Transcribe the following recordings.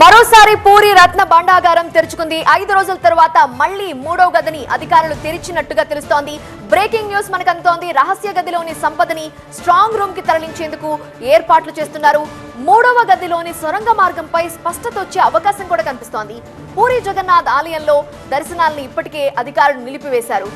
మరోసారి పూరి రత్న భాండాగారం తెరుచుకుంది. ఐదు రోజుల తర్వాత మళ్ళీ మూడో గదిని అధికారులు తెరిచినట్టుగా తెలుస్తోంది. బ్రేకింగ్ న్యూస్ మనకు అందుతోంది రహస్య గదిలోని సంపదని స్ట్రాంగ్ రూమ్కి తరలించేందుకు ఏర్పాట్లు చేస్తున్నారు. మూడవ గదిలోని సొరంగ మార్గంపై స్పష్టత వచ్చే అవకాశం కూడా కనిపిస్తోంది. పూరి జగన్నాథ్ ఆలయంలో దర్శనాలను ఇప్పటికే అధికారులు నిలిపివేశారు.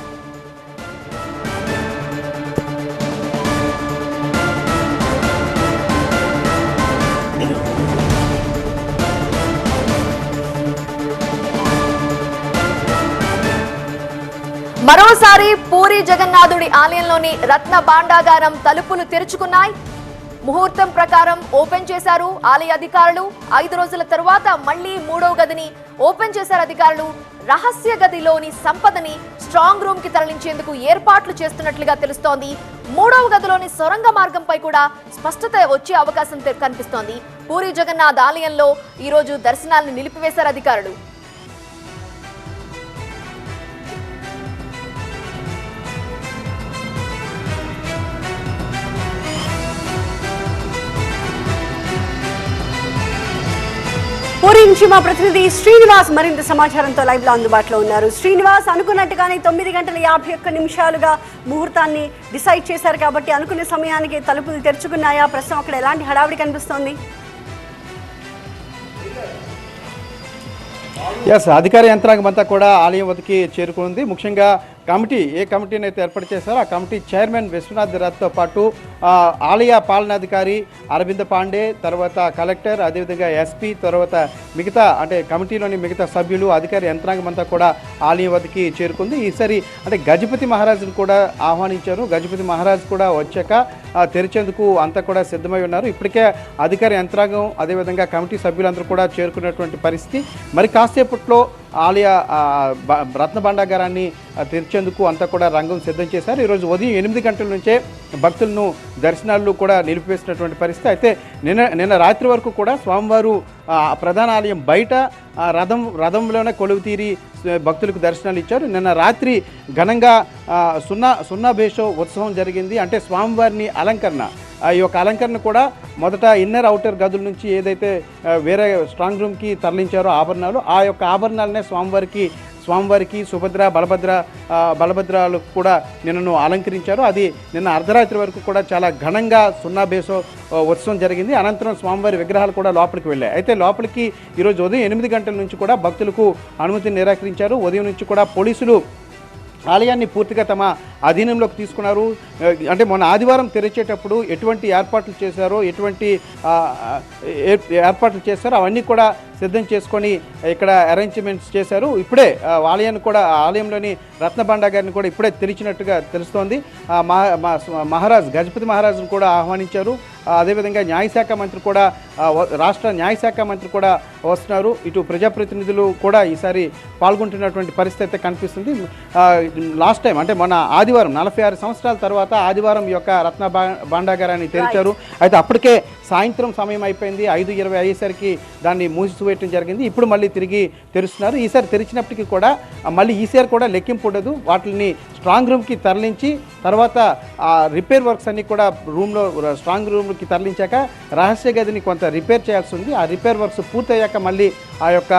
మరోసారి పూరి జగన్నాథుడి ఆలయంలోని రత్న భాండాగారం తలుపులు తెరుచుకున్నాయి. ముహూర్తం ప్రకారం ఓపెన్ చేశారు ఆలయ అధికారులు. ఐదు రోజుల తరువాత మళ్ళీ మూడవ గదిని ఓపెన్ చేశారు అధికారులు. రహస్య గదిలోని సంపదని స్ట్రాంగ్ రూమ్కి తరలించేందుకు ఏర్పాట్లు చేస్తున్నట్లుగా తెలుస్తోంది. మూడవ గదిలోని సొరంగ మార్గంపై కూడా స్పష్టత వచ్చే అవకాశం కనిపిస్తోంది. పూరి జగన్నాథ్ ఆలయంలో ఈరోజు దర్శనాలను నిలిపివేశారు అధికారులు. నుంచి మా ప్రతినిధి శ్రీనివాస్ మరింత సమాచారంతో లైవ్లో అందుబాటులో ఉన్నారు. శ్రీనివాస్ అనుకున్నట్టుగానే తొమ్మిది గంటల యాభై ఒక్క నిమిషాలుగా ముహూర్తాన్ని డిసైడ్ చేశారు కాబట్టి అనుకున్న సమయానికి తలుపులు తెరుచుకున్నాయా? ప్రస్తుతం అక్కడ ఎలాంటి హడావిడి కనిపిస్తోంది? ఎస్ అధికార యంత్రాంగం అంతా కూడా ఆలయం వద్దకి చేరుకుంది. ముఖ్యంగా కమిటీ ఏ కమిటీని అయితే ఏర్పాటు చేశారో ఆ కమిటీ చైర్మన్ విశ్వనాథ్ రథ్తో పాటు ఆలయ పాలనాధికారి అరవింద్ పాండే తర్వాత కలెక్టర్ అదేవిధంగా ఎస్పీ తర్వాత మిగతా అంటే కమిటీలోని మిగతా సభ్యులు అధికార యంత్రాంగం అంతా కూడా ఆలయం వద్దకి చేరుకుంది. ఈసారి అంటే గజపతి మహారాజును కూడా ఆహ్వానించారు. గజపతి మహారాజ్ కూడా వచ్చాక తెరిచేందుకు అంతా కూడా సిద్ధమై ఉన్నారు. ఇప్పటికే అధికార యంత్రాంగం అదేవిధంగా కమిటీ సభ్యులందరూ కూడా చేరుకున్నటువంటి పరిస్థితి. మరి కాసేపట్లో ఆలయ ఆ, రత్న భాండాగారాన్ని తెరిచేందుకు అంతా కూడా రంగం సిద్ధం చేశారు. ఈరోజు ఉదయం ఎనిమిది గంటల నుంచే భక్తులను దర్శనాలు కూడా నిలిపివేసినటువంటి పరిస్థితి. అయితే నిన్న నిన్న రాత్రి వరకు కూడా స్వామివారు ప్రధాన ఆలయం బయట రథం రథంలోనే కొలువు తీరి భక్తులకు దర్శనాలు ఇచ్చారు. నిన్న రాత్రి ఘనంగా సున్నా సున్నా భేషో ఉత్సవం జరిగింది. అంటే స్వామివారిని అలంకరణ. ఈ యొక్క అలంకరణ కూడా మొదట ఇన్నర్ అవుటర్ గదుల నుంచి ఏదైతే వేరే స్ట్రాంగ్ రూమ్కి తరలించారో ఆభరణాలు ఆ యొక్క ఆభరణాలనే స్వామివారికి స్వామివారికి సుభద్ర బలభద్ర బలభద్రాలు కూడా నిన్నను అలంకరించారు. అది నిన్న అర్ధరాత్రి వరకు కూడా చాలా ఘనంగా సున్నాభేసో ఉత్సవం జరిగింది. అనంతరం స్వామివారి విగ్రహాలు కూడా లోపలికి వెళ్ళాయి. అయితే లోపలికి ఈరోజు ఉదయం ఎనిమిది గంటల నుంచి కూడా భక్తులకు అనుమతిని నిరాకరించారు. ఉదయం నుంచి కూడా పోలీసులు ఆలయాన్ని పూర్తిగా తమ అధీనంలోకి తీసుకున్నారు. అంటే మొన్న ఆదివారం తెరిచేటప్పుడు ఎటువంటి ఏర్పాట్లు చేశారో ఎటువంటి ఏ- ఏర్పాట్లు చేశారో అవన్నీ కూడా సిద్ధం చేసుకొని ఇక్కడ అరేంజ్మెంట్స్ చేశారు. ఇప్పుడే ఆలయాన్ని కూడా ఆలయంలోని రత్నబండ గారిని కూడా ఇప్పుడే తెరిచినట్టుగా తెలుస్తోంది. మా- మహారాజ్ గజపతి మహారాజును కూడా ఆహ్వానించారు. అదేవిధంగా న్యాయశాఖ మంత్రి కూడా రాష్ట్ర న్యాయశాఖ మంత్రి కూడా వస్తున్నారు. ఇటు ప్రజాప్రతినిధులు కూడా ఈసారి పాల్గొంటున్నటువంటి పరిస్థితి అయితే కనిపిస్తుంది. లాస్ట్ టైం అంటే మన ఆదివారం నలభై ఆరు సంవత్సరాల తర్వాత ఆదివారం ఈ యొక్క రత్న భాండాగారాన్ని తెరిచారు. అయితే అప్పటికే సాయంత్రం సమయం అయిపోయింది. ఐదు ఇరవై అయ్యేసరికి దాన్ని మూసివేయటం జరిగింది. ఇప్పుడు మళ్ళీ తిరిగి తెరుస్తున్నారు. ఈసారి తెరిచినప్పటికీ కూడా మళ్ళీ ఈసారి కూడా లెక్కింపు ఉండదు. వాటిని స్ట్రాంగ్ రూమ్కి తరలించి తర్వాత ఆ రిపేర్ వర్క్స్ అన్ని కూడా రూమ్లో స్ట్రాంగ్ రూమ్కి తరలించాక రహస్య గదిని కొంత రిపేర్ చేయాల్సి ఉంది ఆ రిపేర్ వర్క్స్ పూర్తయ్యాక మళ్ళీ ఆ యొక్క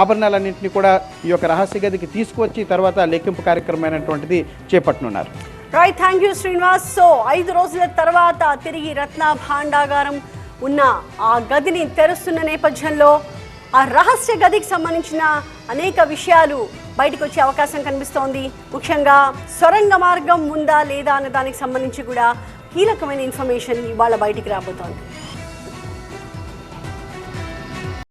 ఆభరణాలన్నింటినీ కూడా ఈ యొక్క రహస్య గదికి తీసుకువచ్చి తర్వాత లెక్కింపు కార్యక్రమం అయినటువంటిది చేపట్టనున్నారు. Right thank you Srinivas so ఐదు రోజుల తర్వాత తిరిగి రత్న భాండాగారం ఉన్న ఆ గదిని తెరుస్తున్న నేపథ్యంలో ఆ రహస్య గదికి సంబంధించిన అనేక విషయాలు బయటకు వచ్చే అవకాశం కనిపిస్తోంది. ముఖ్యంగా సొరంగ మార్గం ఉందా లేదా అన్న దానికి సంబంధించి కూడా కీలకమైన ఇన్ఫర్మేషన్ ఇవాళ బయటికి రాబోతోంది.